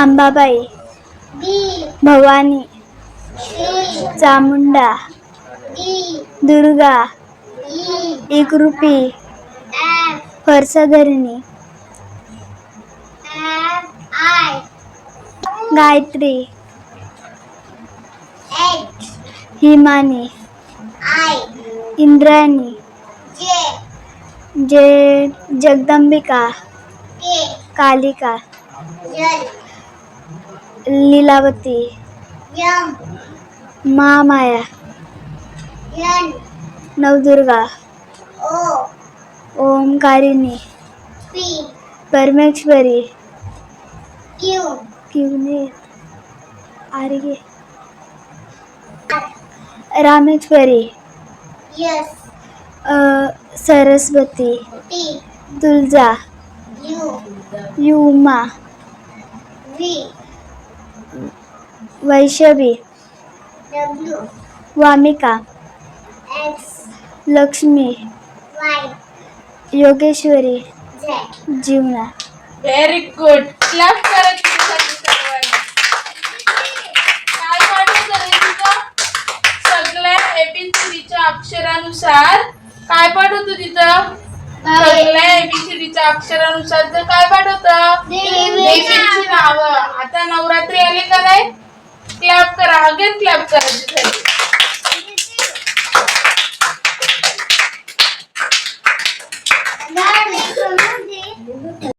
आंबाबाई भवानी चामुंडा दुर्गा एकरूपी फरसाधरणी गायत्री हिमानी इंद्रायणी जे जगदंबिका कालिका लीलावती. महामाया नवदुर्गा. ओमकारिणी परमेश्वरी. किवने आर्ये. रामेश्वरी. अ, सरस्वती. तुळजा. युमा. वैशवी वामिका। लक्ष्मी। योगेश्वरी। जीवना। Very good clap करा तिच्यासाठी सर्वांनी. काय पाठवतं रे तिथं सगळ्या एबीसीडीच्या अक्षरानुसार काय पाठवतो तिथं? सगळ्या एबीसीडीच्या अक्षरानुसार तर काय नावं आता नवरात्री आली का नाही? क्लॅप करा. अगेन क्लॅप करायची झाली.